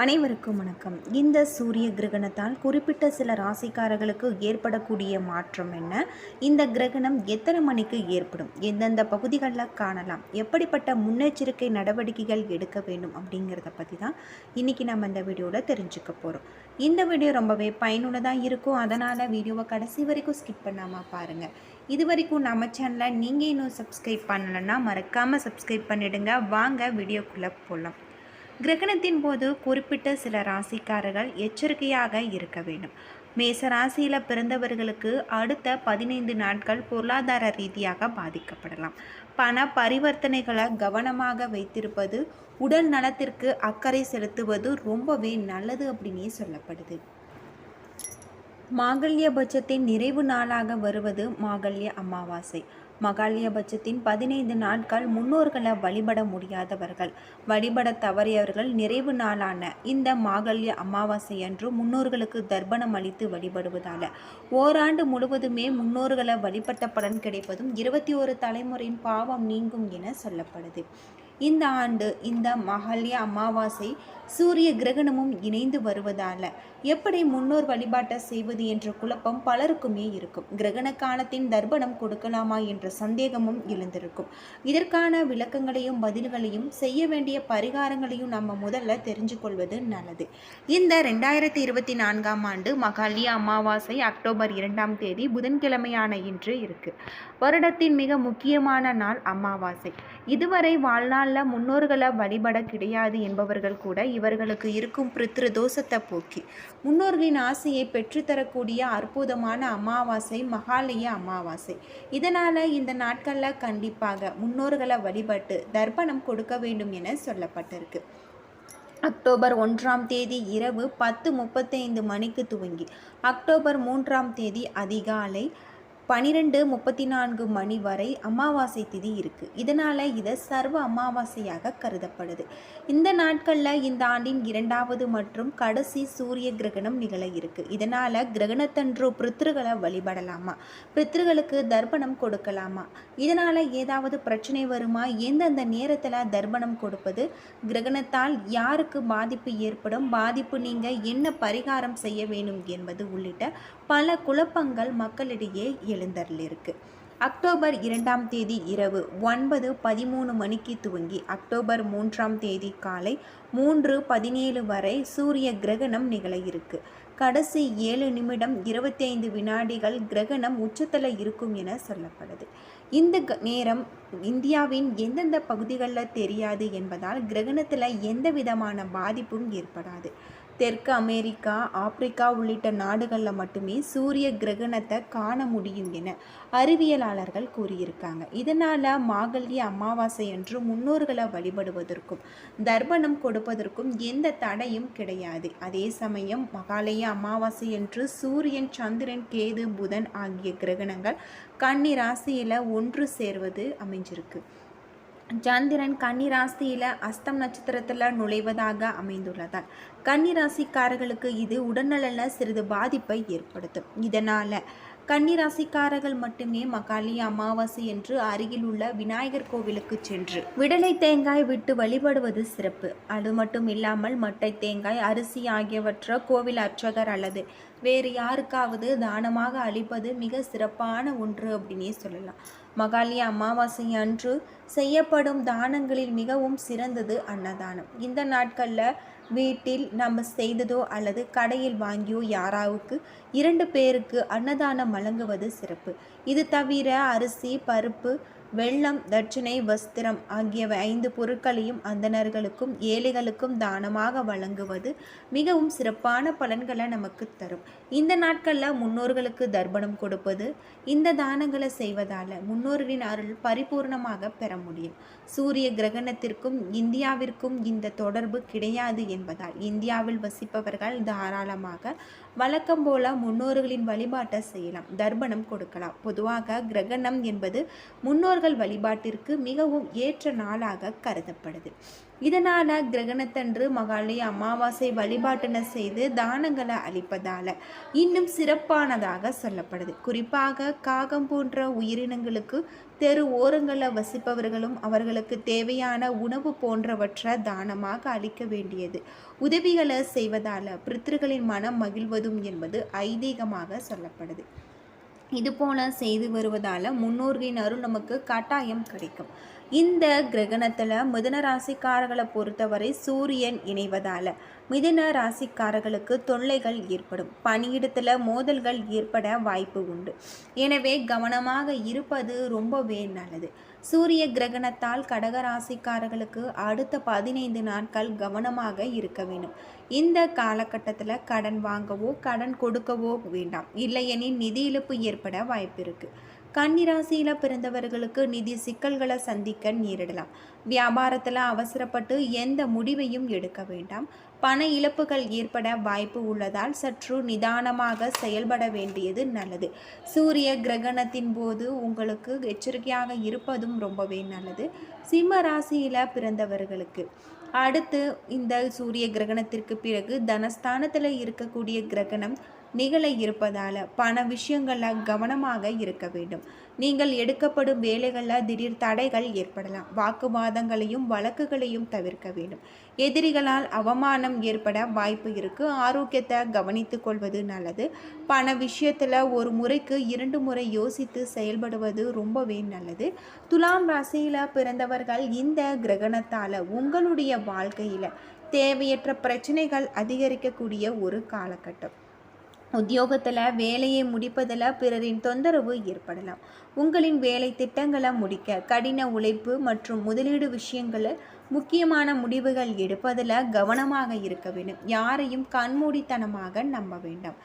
அனைவருக்கும் வணக்கம். இந்த சூரிய கிரகணத்தால் குறிப்பிட்ட சில ராசிக்காரர்களுக்கு ஏற்படக்கூடிய மாற்றம் என்ன? இந்த கிரகணம் எத்தனை மணிக்கு ஏற்படும்? எந்தெந்த பகுதிகளில் காணலாம்? எப்படிப்பட்ட முன்னெச்சரிக்கை நடவடிக்கைகள் எடுக்க வேண்டும் அப்படிங்கிறத பற்றி தான் இன்றைக்கி நம்ம இந்த வீடியோவில் தெரிஞ்சுக்க போகிறோம் இந்த வீடியோ ரொம்பவே பயனுள்ளதாக இருக்கும். அதனால் வீடியோவை கடைசி வரைக்கும் ஸ்கிப் பண்ணாமல் பாருங்கள் இது வரைக்கும் நம்ம சேனலை நீங்கள் இன்னும் சப்ஸ்கிரைப் பண்ணலைன்னா மறக்காமல் சப்ஸ்கிரைப் பண்ணிடுங்க. வாங்க வீடியோக்குள்ளே போகலாம் கிரகணத்தின் போது குறிப்பிட்ட சில ராசிக்காரர்கள் எச்சரிக்கையாக இருக்க வேண்டும். மேச ராசியில் பிறந்தவர்களுக்கு அடுத்த பதினைந்து நாட்கள் பொருளாதார ரீதியாக பாதிக்கப்படலாம். பண பரிவர்த்தனைகளை கவனமாக வைத்திருப்பது உடல் நலத்திற்கு அக்கறை செலுத்துவது ரொம்பவே நல்லது அப்படின்னே சொல்லப்படுது. மாங்கல்ய பட்சத்தின் நிறைவு நாளாக வருவது மாங்கல்ய அமாவாசை. மகாலியபட்சத்தின் பதினைந்து நாட்கள் முன்னோர்களை வழிபட முடியாதவர்கள். வழிபட தவறியவர்கள் நிறைவு நாளான இந்த மாகல்ய அமாவாசை அன்று முன்னோர்களுக்கு தர்ப்பணம் அளித்து வழிபடுவதால. ஓராண்டு முழுவதுமே முன்னோர்களை வழிபட்ட பலன் கிடைப்பதும் இருபத்தி ஒரு தலைமுறையின் பாவம் நீங்கும் என சொல்லப்படுது. இந்த ஆண்டு இந்த மகல்ய அமாவாசை சூரிய கிரகணமும் இணைந்து வருவதால. எப்படி முன்னோர் வழிபாட்டை செய்வது என்ற குழப்பம் பலருக்குமே இருக்கும். கிரகண காலத்தின் தர்ப்பணம் கொடுக்கலாமா என்ற சந்தேகமும் எழுந்திருக்கும். இதற்கான விளக்கங்களையும் பதில்களையும் செய்ய வேண்டிய பரிகாரங்களையும் நம்ம முதல்ல தெரிஞ்சு கொள்வது நல்லது. இந்த ரெண்டாயிரத்தி இருபத்தி நான்காம் ஆண்டு மகாலிய அமாவாசை அக்டோபர் இரண்டாம் தேதி புதன்கிழமையான இன்று இருக்கு. வருடத்தின் மிக முக்கியமான நாள் அமாவாசை. இதுவரை வாழ்நாளில் முன்னோர்களை வழிபட கிடையாது என்பவர்கள் கூட இவர்களுக்கு இருக்கும் பித்ரு தோஷத்தை போக்கி. முன்னோர்களின் ஆசையை பெற்றுத்தரக்கூடிய அற்புதமான அமாவாசை மகாலய அமாவாசை. இதனால் இந்த நாட்களில் கண்டிப்பாக முன்னோர்களை வழிபட்டு தர்ப்பணம் கொடுக்க வேண்டும் என சொல்லப்பட்டிருக்கு. அக்டோபர் ஒன்றாம் தேதி இரவு பத்து முப்பத்தைந்து மணிக்கு துவங்கி அக்டோபர் மூன்றாம் தேதி அதிகாலை பனிரெண்டு முப்பத்தி நான்கு மணி வரை அமாவாசை திதி இருக்குது இதனால் இதை சர்வ அமாவாசையாக கருதப்படுது. இந்த நாட்களில் இந்த ஆண்டின் இரண்டாவது மற்றும் கடைசி சூரிய கிரகணம் நிகழ இருக்கு. இதனால் கிரகணத்தன்று பித்ருகளை வழிபடலாமா? பித்ருகளுக்கு தர்ப்பணம் கொடுக்கலாமா? இதனால் ஏதாவது பிரச்சனை வருமா? எந்தெந்த நேரத்தில் தர்ப்பணம் கொடுப்பது? கிரகணத்தால் யாருக்கு பாதிப்பு ஏற்படும்? பாதிப்பு நீங்கள் என்ன பரிகாரம் செய்ய வேண்டும் என்பது உள்ளிட்ட பல குழப்பங்கள் மக்களிடையே இருக்குது அக்டோபர் இரண்டாம் தேதி இரவு ஒன்பது பதிமூணு மணிக்கு துவங்கி அக்டோபர் மூன்றாம் தேதி காலை மூன்று பதினேழு வரை சூரிய கிரகணம் நிகழ இருக்கு. கடைசி ஏழு நிமிடம் இருபத்தி ஐந்து வினாடிகள் கிரகணம் உச்சத்தில் இருக்கும் என சொல்லப்படுது. இந்த நேரம் இந்தியாவின் எந்தெந்த பகுதிகளில் தெரியாது என்பதால் கிரகணத்தில் எந்த விதமான பாதிப்பும் ஏற்படாது. தெற்கு அமெரிக்கா ஆப்பிரிக்கா உள்ளிட்ட நாடுகளில் மட்டுமே சூரிய கிரகணத்தை காண முடியும் என அறிவியலாளர்கள் கூறியிருக்காங்க. இதனால் மாகல்ய அமாவாசை அன்று முன்னோர்களை வழிபடுவதற்கும் தர்ப்பணம் கொடுப்பதற்கும் எந்த தடையும் கிடையாது. அதே சமயம் மகாலய அமாவாசை அன்று சூரியன் சந்திரன் கேது புதன் ஆகிய கிரகணங்கள் கன்னி ராசியில் ஒன்று சேர்வது அமைஞ்சிருக்கு. சந்திரன் கன்னிராசியில் அஸ்தம் நட்சத்திரத்தில் நுழைவதாக அமைந்துள்ளதால் கன்னிராசிக்காரர்களுக்கு இது உடல்நலனில் சிறிது பாதிப்பை ஏற்படுத்தும். இதனால் கன்னிராசிக்காரர்கள் மட்டுமே மகாலி அமாவாசை என்று அருகில் உள்ள விநாயகர் கோவிலுக்கு சென்று விடலை தேங்காய் விட்டு வழிபடுவது சிறப்பு. அது மட்டும் இல்லாமல் மட்டை தேங்காய் அரிசி ஆகியவற்றை கோவில் அர்ச்சகர் அல்லது வேறு யாருக்காவது தானமாக அளிப்பது மிக சிறப்பான ஒன்று அப்படின்னே சொல்லலாம். மகாலிய அமாவாசை அன்று செய்யப்படும் தானங்களில் மிகவும் சிறந்தது அன்னதானம். இந்த நாட்களில் வீட்டில் நம்ம செய்ததோ அல்லது கடையில் வாங்கியோ யாராவுக்கு இரண்டு பேருக்கு அன்னதானம் வழங்குவது சிறப்பு. இது தவிர அரிசி பருப்பு வெள்ளம் தட்சிணை வஸ்திரம் ஆகியவை ஐந்து பொருட்களையும் அந்தணர்களுக்கும் ஏழைகளுக்கும் தானமாக வழங்குவது மிகவும் சிறப்பான பலன்களை நமக்கு தரும். இந்த நாட்களில் முன்னோர்களுக்கு தர்ப்பணம் கொடுப்பது இந்த தானங்களை செய்வதால் முன்னோர்களின் அருள் பரிபூர்ணமாக பெற முடியும். சூரிய கிரகணத்திற்கும் இந்தியாவிற்கும் இந்த தொடர்பு கிடையாது என்பதால் இந்தியாவில் வசிப்பவர்கள் தாராளமாக வழக்கம் போல முன்னோர்களின் வழிபாட்டை செய்யலாம் தர்ப்பணம் கொடுக்கலாம். பொதுவாக கிரகணம் என்பது முன்னோர்கள் முன்னோர்கள் வழிபாட்டிற்கு மிகவும் ஏற்ற நாளாக கருதப்படுது. இதனால் கிரகணத்தன்று மகாலய அமாவாசை வழிபாட்டினை செய்து தானங்களை அளிப்பதால் இன்னும் சிறப்பானதாக சொல்லப்படுது. குறிப்பாக காகம் போன்ற உயிரினங்களுக்கு தெரு ஓரங்களில் வசிப்பவர்களும் அவர்களுக்கு தேவையான உணவு போன்றவற்றை தானமாக அளிக்க வேண்டியது. உதவிகளை செய்வதால் பிரித்திருகளின் மனம் மகிழ்வதும் என்பது ஐதீகமாக சொல்லப்படுது. இதுபோல செய்து வருவதால் முன்னோர்களின் அருள் நமக்கு கட்டாயம் கிடைக்கும். இந்த கிரகணத்தில் மிதன ராசிக்காரர்களை பொறுத்தவரை சூரியன் இணைவதால் மிதன ராசிக்காரர்களுக்கு தொல்லைகள் ஏற்படும். பணியிடத்தில் மோதல்கள் ஏற்பட வாய்ப்பு உண்டு. எனவே கவனமாக இருப்பது ரொம்பவே நல்லது. சூரிய கிரகணத்தால் கடக ராசிக்காரர்களுக்கு அடுத்த பதினைந்து நாட்கள் கவனமாக இருக்க வேண்டும். இந்த காலகட்டத்தில் கடன் வாங்கவோ கடன் கொடுக்கவோ வேண்டாம். இல்லையெனில் நிதி இழப்பு ஏற்பட வாய்ப்பு இருக்குது கன்னிராசியில் பிறந்தவர்களுக்கு நிதி சிக்கல்களை சந்திக்க நேரிடலாம். வியாபாரத்தில் அவசரப்பட்டு எந்த முடிவையும் எடுக்க வேண்டாம். பண இழப்புகள் ஏற்பட வாய்ப்பு உள்ளதால் சற்று நிதானமாக செயல்பட வேண்டியது நல்லது. சூரிய கிரகணத்தின் போது உங்களுக்கு எச்சரிக்கையாக இருப்பதும் ரொம்பவே நல்லது. சிம்ம ராசியில் பிறந்தவர்களுக்கு அடுத்து இந்த சூரிய கிரகணத்திற்கு பிறகு தனஸ்தானத்தில் இருக்கக்கூடிய கிரகணம் நிகழ இருப்பதால் பண விஷயங்களில் கவனமாக இருக்க வேண்டும். நீங்கள் எடுக்கப்படும் வேலைகளில் திடீர் தடைகள் ஏற்படலாம். வாக்குவாதங்களையும் வழக்குகளையும் தவிர்க்க வேண்டும். எதிரிகளால் அவமானம் ஏற்பட வாய்ப்பு இருக்கு. ஆரோக்கியத்தை கவனித்து கொள்வது நல்லது. பண விஷயத்தில் ஒரு முறைக்கு இரண்டு முறை யோசித்து செயல்படுவது ரொம்பவே நல்லது. துலாம் ராசியில் பிறந்தவர்கள் இந்த கிரகணத்தால் உங்களுடைய வாழ்க்கையில் தேவையற்ற பிரச்சனைகள் அதிகரிக்கக்கூடிய ஒரு காலகட்டம். உத்தியோகத்தில் வேலையை முடிப்பதில் பிறரின் தொந்தரவு ஏற்படலாம். உங்களின் வேலை திட்டங்களை முடிக்க கடின உழைப்பு மற்றும் முதலீடு விஷயங்களில் முக்கியமான முடிவுகள் எடுப்பதில் கவனமாக இருக்க வேண்டும். யாரையும் கண்மூடித்தனமாக நம்ப வேண்டாம்.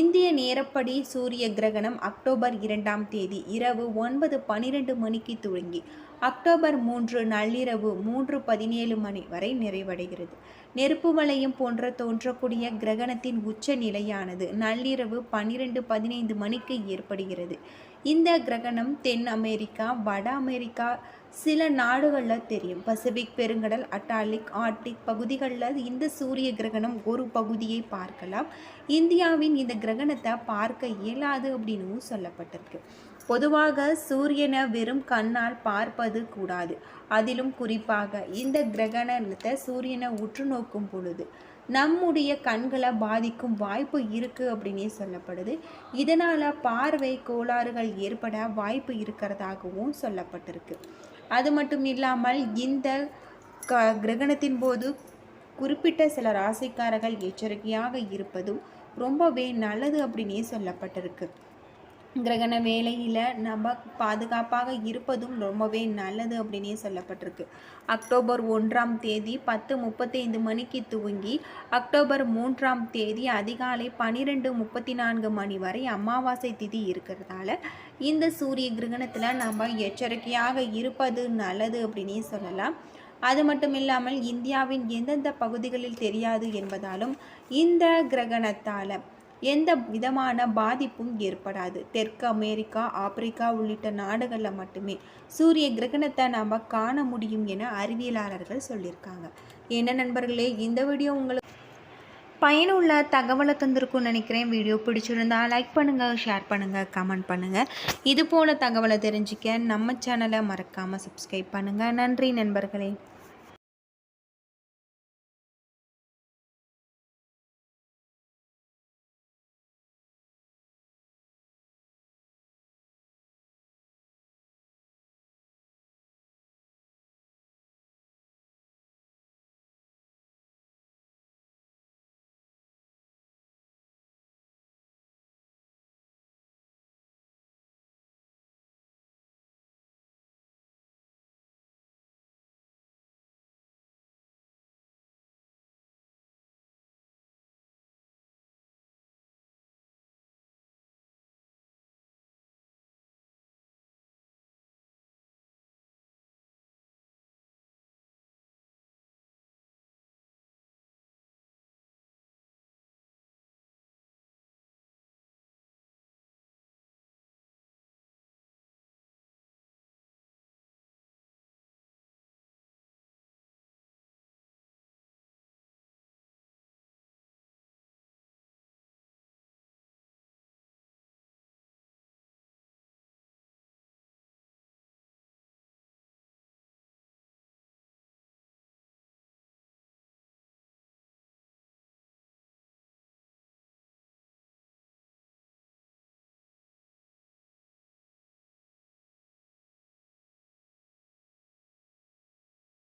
இந்திய நேரப்படி சூரிய கிரகணம் அக்டோபர் இரண்டாம் தேதி இரவு ஒன்பது பனிரெண்டு மணிக்கு துவங்கி அக்டோபர் மூன்று நள்ளிரவு மூன்று பதினேழு மணி வரை நிறைவடைகிறது. நெருப்பு வளையம் போன்ற தோன்றக்கூடிய கிரகணத்தின் உச்ச நிலையானது நள்ளிரவு பன்னிரெண்டு பதினைந்து மணிக்கு ஏற்படுகிறது. இந்த கிரகணம் தென் அமெரிக்கா வட அமெரிக்கா சில நாடுகளில் தெரியும். பசிபிக் பெருங்கடல் அட்டாலிக் ஆர்டிக் பகுதிகளில் இந்த சூரிய கிரகணம் ஒரு பகுதியை பார்க்கலாம். இந்தியாவின் இந்த கிரகணத்தை பார்க்க இயலாது அப்படின்னு சொல்லப்பட்டிருக்கு. பொதுவாக சூரியனை வெறும் கண்ணால் பார்ப்பது கூடாது. அதிலும் குறிப்பாக இந்த கிரகணத்தை சூரியனை உற்று நோக்கும் பொழுது நம்முடைய கண்களை பாதிக்கும் வாய்ப்பு இருக்குது அப்படின்னே சொல்லப்படுது. இதனால் பார்வை கோளாறுகள் ஏற்பட வாய்ப்பு இருக்கிறதாகவும் சொல்லப்பட்டிருக்கு. அது மட்டும் இல்லாமல் இந்த க கிரகணத்தின் போது குறிப்பிட்ட சில ராசிக்காரர்கள் எச்சரிக்கையாக இருப்பதும் ரொம்பவே நல்லது அப்படின்னே சொல்லப்பட்டிருக்கு. கிரகண வேலையில் நம்ம பாதுகாப்பாக இருப்பதும் ரொம்பவே நல்லது அப்படின்னே சொல்லப்பட்டிருக்கு. அக்டோபர் ஒன்றாம் தேதி பத்து முப்பத்தைந்து மணிக்கு துவங்கி அக்டோபர் மூன்றாம் தேதி அதிகாலை பன்னிரெண்டு முப்பத்தி நான்கு மணி வரை அமாவாசை திதி இருக்கிறதால இந்த சூரிய கிரகணத்தில் நம்ம எச்சரிக்கையாக இருப்பது நல்லது அப்படின்னே சொல்லலாம். அது மட்டும் இல்லாமல் இந்தியாவின் எந்தெந்த பகுதிகளில் தெரியாது என்பதாலும் இந்த கிரகணத்தால் எந்த விதமான பாதிப்பும் ஏற்படாது. தெற்கு அமெரிக்கா ஆப்பிரிக்கா உள்ளிட்ட நாடுகளில் மட்டுமே சூரிய கிரகணத்தை நாம் காண முடியும் என அறிவியலாளர்கள் சொல்லியிருக்காங்க. என்ன நண்பர்களே இந்த வீடியோ உங்களுக்கு பயனுள்ள தகவலை தந்திருக்கும்னு நினைக்கிறேன். வீடியோ பிடிச்சிருந்தா லைக் பண்ணுங்கள் ஷேர் பண்ணுங்கள் கமெண்ட் பண்ணுங்கள் இது போல் தகவலை தெரிஞ்சுக்க நம்ம சேனலை மறக்காமல் சப்ஸ்கிரைப் பண்ணுங்கள் நன்றி நண்பர்களே.